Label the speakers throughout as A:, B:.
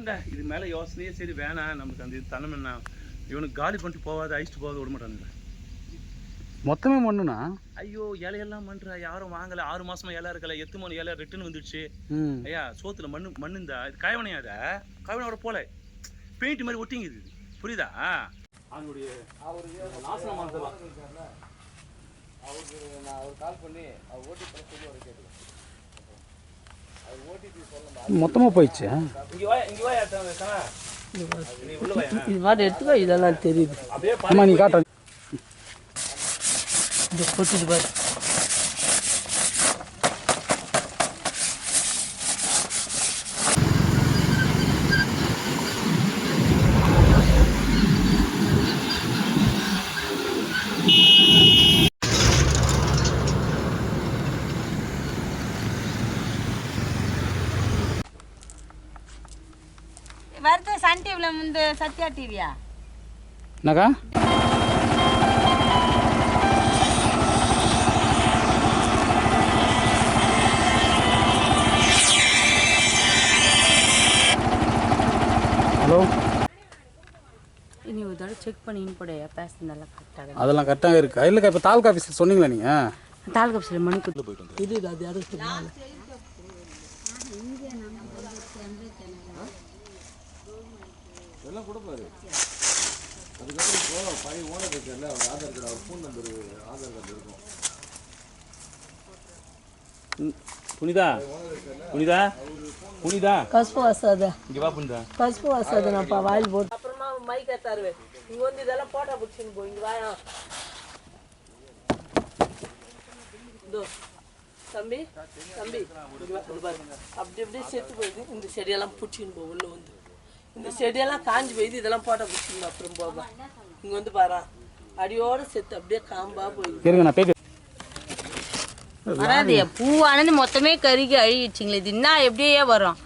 A: விட்டுருங்க இது மேலே யோசனையே சரி வேணாம். நமக்கு அந்த இது தனம் என்ன? இவனுக்கு காலி பண்ணிட்டு போகாத அழிச்சிட்டு போகாத விட மாட்டானுங்க.
B: மொத்தமே மண்ணுண்ணா
A: ஐயோ இலையெல்லாம் மண்றா யாரும் வாங்கல. ஆறு மாசமா இலை இருக்கல. எத்து மூணு இலை ரிட்டர்ன் வந்துடுச்சு. ஐயா சோத்துல மண்ணு மண்ணு இந்த. இது காயவனையாத காயவனோட போல. பெயிண்ட் மாதிரி ஒட்டிங்குது. புரியுதா? அவனுடைய.
C: அவருக்கு நான் அவர் கால் பண்ணி அவர் ஓடிபி சொல்லி அவர் கேட்டுக்கேன்
B: மொத்தமாக போயிடுச்சு
D: இது மாதிரி எடுத்துக்கோ இதெல்லாம் தெரியுது.
B: அம்மா நீ காட்டுற
D: இந்த கொட்டிட்டு பாரு
E: வருது சன் டிவியில் முந்து சத்யா டிவியா
B: என்னக்கா? ஹலோ?
E: நீ ஒரு தடவை செக் பண்ணின்னு போடையா பேசுனதெல்லாம் கரெக்டாக
B: அதெல்லாம் கரெக்டாக இருக்கா. இல்லைக்கா இப்போ தாலுக்கா ஆஃபீஸில் சொன்னீங்களா நீங்கள்
E: தாலுக்கு ஆஃபீஸில் மணி கொடுத்து
D: இது அது யாரும்
C: பழைய ஓனர் இருக்கார்ல அவர் ஆதார் கார்டு அவர் ஃபோன் நம்பர் ஆதார் கார்டு இருக்கும்.
A: புனிதா? புனிதா? புனிதா?
D: கசுப்பு வாசாத.
A: இங்க வா புனிதா.
D: நான் பா வாயில் போட்டு. அப்புறமா மைக் தருவேன் இங்க வந்து இதெல்லாம் போட்டா பிடிச்சின்னு போ இங்க வாயா. இதோ தம்பி தம்பி இங்க வா, இங்க பாரு. அப்படி அப்படியே செத்து போயிடுது இந்த செடியெல்லாம் பிடிச்சின்னு போ உள்ள வந்து. இந்த செடியெல்லாம் காஞ்சி போயிடுது இதெல்லாம் போட்டா பிடிச்சின்னு அப்புறம் போவா. இங்க வந்து பாரா அடியோட செத்து அப்படியே காம்பா போயிடுது.
B: இருங்க நான்
E: வராது பூவானது மொத்தமே கருகி அழிச்சிங்களே இது என்ன எப்படியே வரும்?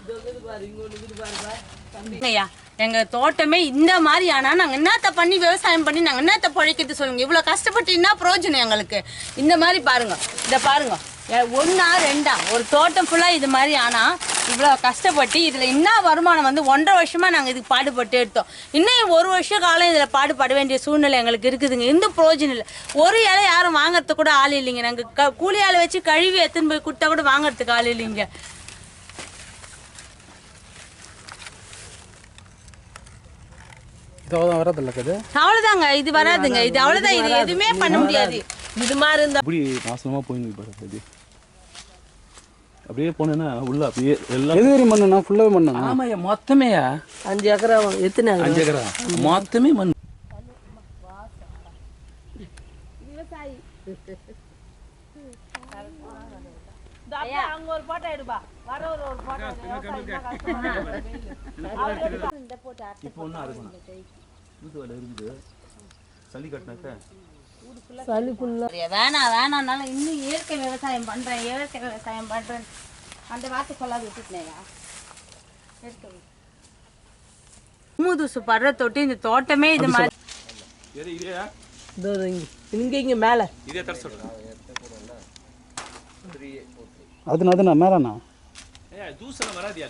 E: ஐயா எங்க தோட்டமே இந்த மாதிரி ஆனா நாங்க என்னத்த பண்ணி விவசாயம் பண்ணி நாங்க என்னத்த பழைக்கிறது சொல்லுங்க. இவ்வளவு கஷ்டப்பட்டு என்ன பிரயோஜனம் எங்களுக்கு? இந்த மாதிரி பாருங்க இத பாருங்க. ஒண்ணா ரெண்டா? ஒரு தோட்டம் ஃபுல்லா இது மாதிரி ஆனா இவ்வளவு கஷ்டப்பட்டு இதுல என்ன வருமானம் வந்து ஒன்றரை வருஷமா நாங்க இதுக்கு பாடுபட்டு எடுத்தோம். இன்னும் ஒரு வருஷ காலம் இதுல பாடுபட வேண்டிய சூழ்நிலை எங்களுக்கு இருக்குதுங்க. எந்த பிரயோஜனம் இல்லை. ஒரு இலை யாரும் வாங்குறதுக்கு கூட ஆள் இல்லைங்க. நாங்க க- கூலி ஆளை வச்சு கழுவி எடுத்துன்னு போய் கொடுத்தா கூட வாங்குறதுக்கு ஆள் இல்லைங்க.
B: இது
E: அவ்வளவுதாங்க. இது வராதுங்க. இது அவ்வளவுதான். இது எதுவுமே பண்ண முடியாது.
D: இது மாதிரி இருந்தா
A: அப்படி நாசனமா போயின்னு பாரு அது அப்படியே போனேன்னா உள்ள அப்படியே எல்லாம்
B: எது வரையும் மண்ணுண்ணா ஃபுல்லாகவே மண்ணுண்ணா?
A: ஆமாய்யா மொத்தமேயா
D: அஞ்சு ஏக்கரா எத்தனை ஏக்கரா?
A: அஞ்சு ஏக்கரா. மொத்தமே மண்
D: அங்க ஒரு போட்டோ எடுப்பா வர ஒரு ஒரு போட்டோ
A: இப்போ ஒன்றும் அறுக்கணும் வீட்டு வேலை இருக்குது. சளி கட்டினாக்க
D: சளி
E: வேணாம் வேணாம்னாலும் இன்னும் இயற்கை விவசாயம் பண்றேன் இயற்கை விவசாயம் பண்றேன். அந்த வார்த்தை சொல்லாது விட்டுட்டேயா? மூதுசு படுற தொட்டு இந்த தோட்டமே இது மாதிரி.
D: இங்க மேல.
B: மேலேண்ணா
A: வராதியா?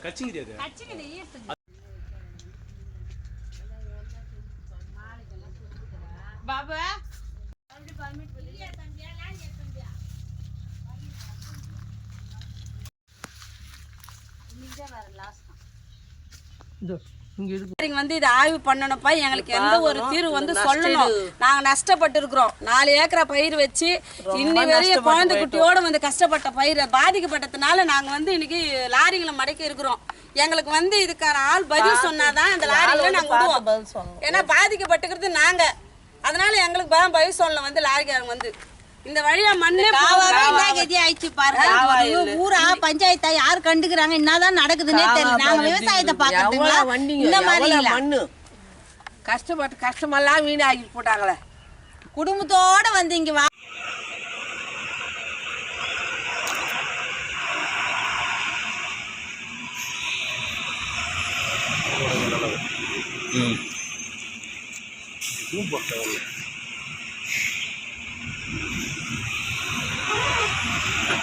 E: பாபா
D: இதோ இங்க இருக்கு
E: நீங்க வந்து இதை ஆய்வு பண்ணணும்ப்பா. எங்களுக்கு எந்த ஒரு தீர்வு வந்து சொல்லணும். நாங்க நஷ்டப்பட்டு இருக்கிறோம் நாலு ஏக்கரா பயிர் வச்சு இன்னி வரையும் குழந்தை குட்டியோட வந்து கஷ்டப்பட்ட பயிர் பாதிக்கப்பட்டதுனால நாங்க வந்து இன்னைக்கு லாரிகளை மடக்கி இருக்கிறோம். எங்களுக்கு வந்து இதுக்கான ஆள் பதில் சொன்னாதான் அந்த லாரிகளை நாங்க விடுவோம். ஏன்னா பாதிக்கப்பட்டுக்கிறது நாங்க. அதனால எங்களுக்கு பதில் சொல்லணும் வந்து லாரிக்காரங்க வந்து. இந்த வழியா மண்ணே கதி ஆயிடுச்சு பாருங்க. ஊரா பஞ்சாயத்தா யாரு கண்டுக்கிறாங்க? என்னதான் நடக்குதுன்னே தெரியல. நாங்க விவசாயத்தை பாக்கிறதுங்களா இந்த மாதிரி
D: மண்ணு? கஷ்டப்பட்டு கஷ்டமெல்லாம் வீணாகி போட்டாங்களே.
E: குடும்பத்தோட வந்து இங்க வா
A: ம்.